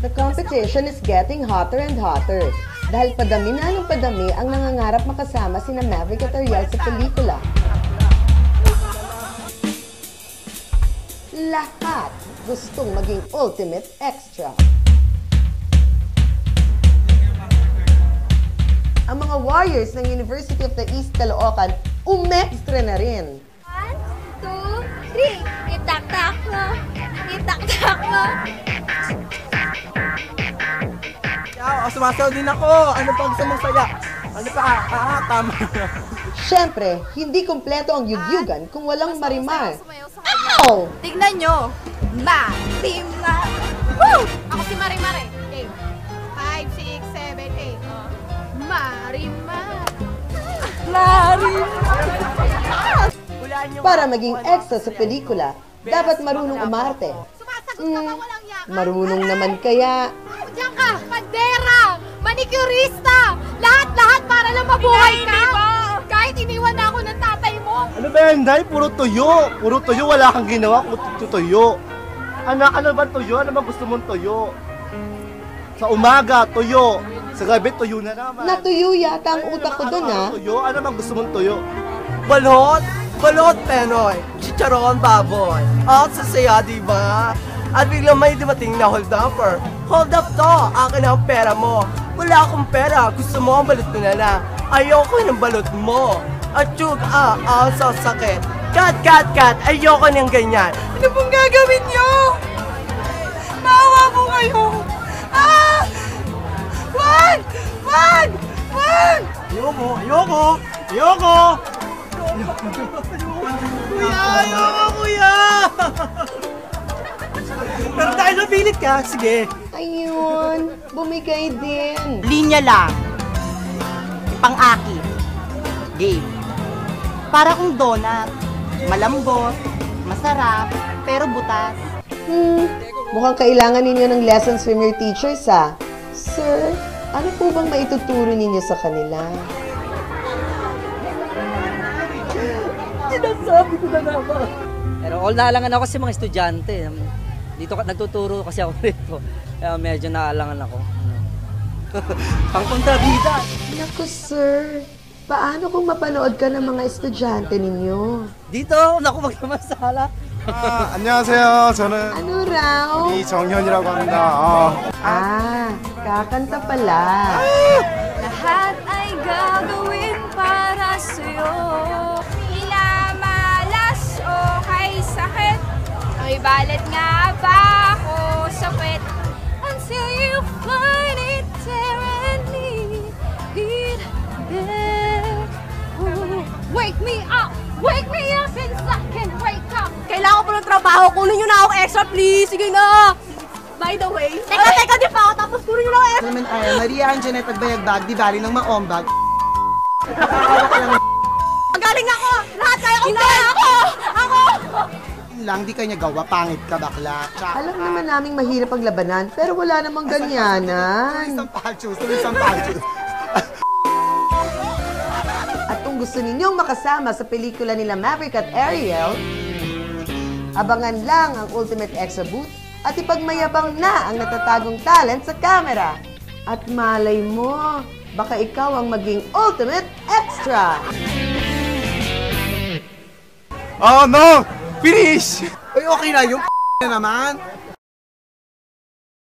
The competition is getting hotter and hotter dahil padami na ng padami ang nangangarap makasama sina Maverick at Ariel sa pelikula. Lahat gustong maging ultimate extra. Ang mga warriors ng University of the East Caloocan umextra na rin. One, two, three. Itak-tak mo. Itak-tak mo. Sumasayaw din ako. Ano pang sumasaya? Ano pa? Ah, tama. Siyempre, hindi kumpleto ang yugyugan kung walang marimar. Ow! Tignan nyo. Marimar. Woo! Ako si Marimar eh. Okay. Five, six, seven, eight. Oh. Marimar. Marimar. Para maging extra sa pelikula, dapat marunong umarte. Sumasagot ka Hmm, ba walang yak? marunong naman kaya. Diyan ka, pandera, manicurista, lahat-lahat para lang mabuhay ka. Kahit iniwan na ako ng tatay mo. Ano ba yan, Day? Puro tuyo. Puro tuyo. Wala kang ginawa kung tu- tuyo. Anak, ano ba tuyo? Ano ba gusto mong tuyo? Sa umaga, tuyo. Sa gabi, tuyo na naman. Natuyo yata ang utak ko dun Ano ah. ang Tuyo? Ano ba gusto mong tuyo? Balot! Balot, Penoy! Chicharon, baboy! Ang sasaya, di ba? At biglang may dumating na hold upper. Hold up to! Akin ang pera mo. Wala akong pera. Gusto mo ang balot ko na lang. Ayoko ng balot mo. At yung ah, ah, sa sakit. Kat, kat, kat! Ayoko ng ganyan. Ano pong gagawin niyo? Maawa po kayo! Ah! Wag! Wag! Wag! Ayoko! Ayoko! Ayoko! Kuya, ayoko, kuya! Pero dahil napilit ka, sige. Ayun, bumigay din. Linya lang. Pang-aki. Game. Para kung donut. Malambot, masarap, pero butas. Hmm, mukhang kailangan ninyo ng lessons from your teachers ah. Sir, ano po bang maituturo ninyo sa kanila? Sinasabi ko na naman. Pero all naalangan ako sa mga estudyante. Dito ka- nagtuturo kasi ako rito. Kaya medyo naalangan ako. Pangkontrabida. Naku sir, paano kung mapanood ka ng mga estudyante ninyo? Dito ako naku magkamasala. 아, 안녕하세요. 저는 Ano raw? 이정현이라고 합니다. 어. Ah, kakanta pala. Lahat ay gagawin para sa'yo. Me up! Wake me up and I can wake up! Kailangan ko ng trabaho. Kunin nyo na ako extra, please. Sige na. By the way. Teka, teka, di pa ako. Tapos kunin nyo na ako extra. Naman ay Maria Anjanette Agbayag di bali ng maombag. Magaling ako. Lahat kaya ko. Kaya ako. Ako. lang, di kanya gawa, pangit ka bakla. Tsaka, Alam naman naming mahirap ang labanan, pero wala namang ganyanan. isang palchus, isang palchus. Gusto ninyong makasama sa pelikula nila Maverick at Ariel, abangan lang ang Ultimate Extra Booth at ipagmayabang na ang natatagong talent sa camera. At malay mo, baka ikaw ang maging Ultimate Extra! 아, no! Finish! Uy, okay na yung na naman.